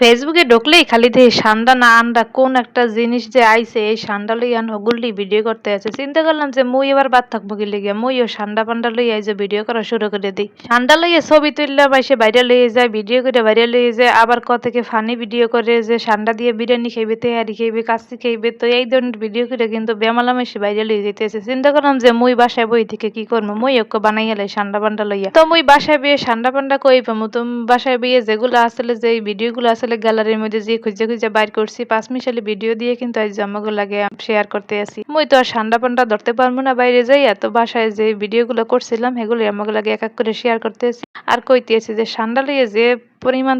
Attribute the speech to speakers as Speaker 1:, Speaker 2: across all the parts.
Speaker 1: ফেসবুকে ঢুকলেই খালি দেখি সান্ডা না আন্ডা কোন একটা জিনিস যে আইছে, এই সান্ডা লই আন হগুল্লি ভিডিও করতে আছে। চিন্তা করলাম যে মুই এবার বাদ থাকব কি লেগে মুইও সান্ডা পান্ডা লই আই যে ভিডিও করা শুরু করে দিই। সান্ডা লইয়ে ছবি তুললে বাইসে বাইরে লইয়ে যায়, ভিডিও করে বাইরে লইয়ে যায়, আবার ক থেকে ফানি ভিডিও করে যে সান্ডা দিয়ে বিরিয়ানি খাইবে, তেহারি খাইবে কাশি খাইবে, তো এই ধরনের ভিডিও করে কিন্তু বেমালাম এসে বাইরে লইয়ে যেতেছে চিন্তা করলাম যে মুই বাসায় বই থেকে কি করব? মুই এক বানাইয়া লাই সান্ডা পান্ডা লইয়া। তো মুই বাসায় বিয়ে সান্ডা পান্ডা কই পামু? তো বাসায় বিয়ে যেগুলো আসলে যে ভিডিওগুলো আসলে গ্যালারির মধ্যে যে খুঁজে খুঁজে বাইর করছি, পাঁচ মিশালি ভিডিও দিয়ে কিন্তু আজ জামাগুলো লাগে শেয়ার করতে আসি। মুই তো আর সান্ডা পান্ডা ধরতে পারব না বাইরে যাই এত বাসায় যে ভিডিওগুলো করছিলাম সেগুলো আমাকে লাগে এক এক করে শেয়ার করতে আসি। আর কইতে যে সান্ডা লইয়ে যে পরিমাণ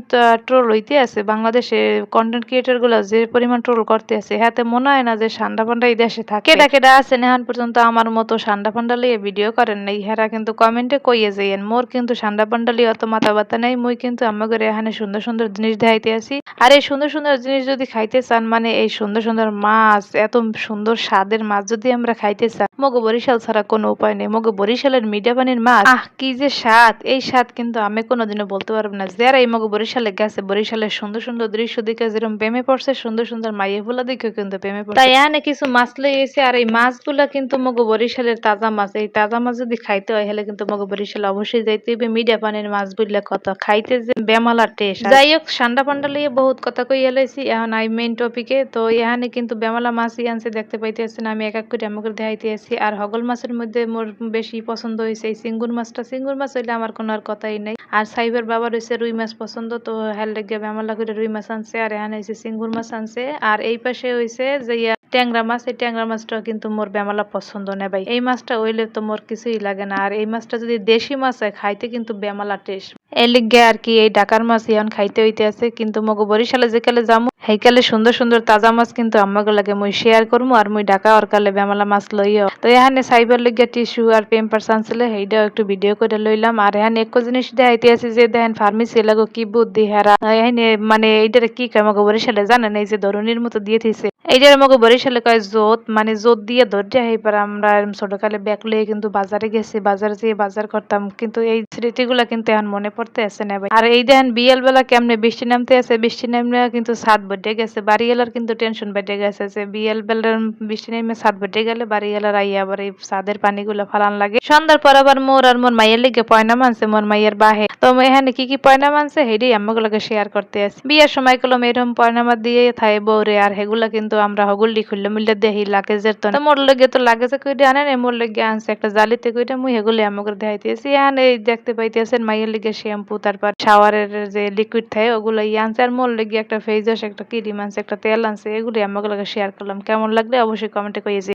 Speaker 1: ট্রোল হইতে আছে। বাংলাদেশে কন্টেন্ট ক্রিয়েটরগুলো যে পরিমাণ ট্রোল করতে আছে হাতে মনে হয় না যে সান্ডা পান্ডা এই দেশে থাকে। কেডা কেডা আছে এখন পর্যন্ত আমার মতো সান্ডা পান্ডা লিয়ে ভিডিও করেন নাই। হেরা কিন্তু কমেন্টে কইয়ে যাইয়েন মোর কিন্তু সান্ডা পান্ডা লিয়ে অত মাথা ব্যথা নাই মুই কিন্তু আমাদের এখানে সুন্দর সুন্দর জিনিস দেখাইতে আসি আর এই সুন্দর সুন্দর জিনিস যদি খাইতে চান মানে এই সুন্দর সুন্দর মাছ এত সুন্দর স্বাদের মাছ যদি আমরা খাইতে চান মগো বরিশাল ছাড়া কোনো উপায় নেই। মগো বরিশালের মিডিয়া পানির মাছ আহ কি যে স্বাদ! এই স্বাদ কিন্তু আমি কোনোদিনও বলতে পারব না। যারা এই মগো বরিশালে গেছে বরিশালের সুন্দর সুন্দর দৃশ্য দেখে যেরকম প্রেমে পড়ছে সুন্দর সুন্দর মাইয়ে ফুলা দেখে কিন্তু প্রেমে পড়ছে। তাই এখানে কিছু মাছ এসে আর এই মাছগুলা কিন্তু মগো বরিশালের তাজা মাছ। এই তাজা মাছ যদি খাইতে হয় হলে কিন্তু মগো বরিশালে অবশ্যই যাইতে হবে মিডিয়া পানির মাছ বুঝলে কত খাইতে যে বেমালা টেস্ট। যাই হোক সান্ডা পান্ডা লিয়ে বহুত কথা কই এলাইছি এখন আই মেইন টপিকে তো এখানে কিন্তু বেমালা মাছই আনছে দেখতে পাইতে আছেন আমি এক এক করে আমাকে দেখাইতে আছি আর হগল মাছের মধ্যে মোর বেশি পছন্দ হয়েছে এই সিঙ্গুর মাছটা। সিঙ্গুর মাছ হইলে আমার কোনো আর কথাই নাই। আর সাইবের বাবার হয়েছে রুই মাছ পছন্দ, তো হেল লেগে আমার করে রুই মাছ আনছে, আর এখানে হয়েছে সিঙ্গুর মাছ আনছে। আর এই পাশে হয়েছে যে ট্যাংরা মাছ, এই ট্যাংরা মাছটা কিন্তু মোর বেমালা পছন্দ না ভাই। এই মাছটা ওইলে তো মোর কিছুই লাগে না। আর এই মাছটা যদি দেশি মাছ হয়, খাইতে কিন্তু বেমালা টেস্ট এর লিগে আর কি এই ডাকার মাছ ইয়ান খাইতে হইতে আছে, কিন্তু মগো বরিশালে যেকালে যামু হেইকালে সুন্দর সুন্দর তাজা মাছ কিন্তু আমাকে লাগে, মুই শেয়ার করব আর মুই ঢাকা আর কালে বেমালা মাছ লইও। তো এখানে সাইবার লিগে টিস্যু আর পেম্পার আনছিলে সেইটাও একটু ভিডিও করে লইলাম। আর এখানে এক জিনিস দেখাইতে আছে যে, দেখেন ফার্মেসি লাগো কি বুদ্ধি হেরা। এখানে মানে এইটারে কি কয় আমাকে বরিশালে জানেন, এই যে ধরনের মতো দিয়ে থইছে। এইটার আমাকে বরিশালে কয় জোত মানে জোত দিয়ে ধরতে এইবার আমরা ছোটকালে ব্যাগ লইয়ে কিন্তু বাজারে গেছি, বাজারে যেয়ে বাজার করতাম। কিন্তু এই স্মৃতিগুলা কিন্তু এখন মনে পড়তে আছে না ভাই। আর এই দেখেন বিয়েল বেলা কেমনে বৃষ্টি নামতে আছে বৃষ্টি নামলে কিন্তু ছাদ বেডে গেছে বাড়ি এলার কিন্তু টেনশন বেডে গেছে যে বিয়েল বেলার বৃষ্টি নেমে ছাদ বেডে গেলে বাড়ি এলার আইয়া আবার এই ছাদের পানিগুলো ফালান লাগে। সন্ধ্যার পর আবার মোর আর মোর মাইয়ের লিগে পয়না মানছে মোর মাইয়ের বাহে। তো এখানে কি কি পয়না মানছে হেডি আমাগুলোকে শেয়ার করতে আছে বিয়ের সময় কলম এরকম পয়নামা দিয়ে থাই বউরে, আর হেগুলা কিন্তু আমরা হগুল্লি খুললে মুললে দেখি লাগেজের তো মোর লগে তো লাগেজে কইটা আনে না মোর লগে আনছে একটা জালিতে কইটা মুই হেগুলি আমাকে দেখাইতেছি এখানে এই দেখতে পাইতেছেন মাইয়ের লিগে শ্যাম্পু তারপর শাওয়ারের যে লিকুইড থাকে ওগুলো আনছে, আর মোর লেগে একটা ফেস ওয়াশ একটা ক্রিম আনছে একটা তেল আনছে এগুলি আমাকে শেয়ার করলাম। কেমন লাগলে? অবশ্যই কমেন্টে কইয়েছি